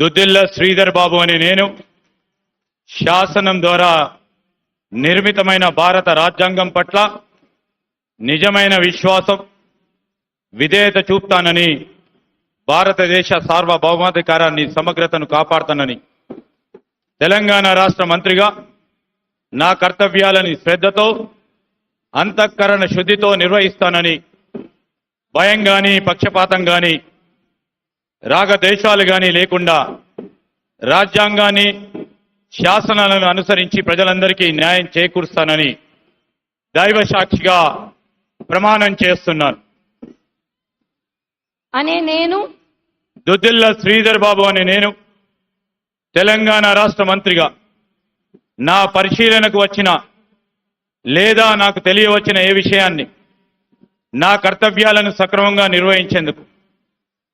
దుద్దిల్ల శ్రీధర్ బాబు అని నేను శాసనం ద్వారా నిర్మితమైన భారత రాజ్యాంగం పట్ల నిజమైన విశ్వాసం విధేయత చూపుతానని భారతదేశ సార్వభౌమాధికారాన్ని సమగ్రతను కాపాడుతానని తెలంగాణ రాష్ట్ర మంత్రిగా నా కర్తవ్యాలని శ్రద్ధతో అంతఃకరణ శుద్ధితో నిర్వహిస్తానని భయం కానీ పక్షపాతం కానీ రాగద్వేషాలు గాని లేకుండా రాజ్యాంగాన్ని శాసనాలను అనుసరించి ప్రజలందరికీ న్యాయం చేకూరుస్తానని దైవ సాక్షిగా ప్రమాణం చేస్తున్నాను. అనే నేను దుద్దిల్ల శ్రీధర్ బాబు అనే నేను తెలంగాణ రాష్ట్ర మంత్రిగా. నా పరిశీలనకు వచ్చిన లేదా నాకు తెలియవచ్చిన ఏ విషయాన్ని నా కర్తవ్యాలను సక్రమంగా నిర్వహించేందుకు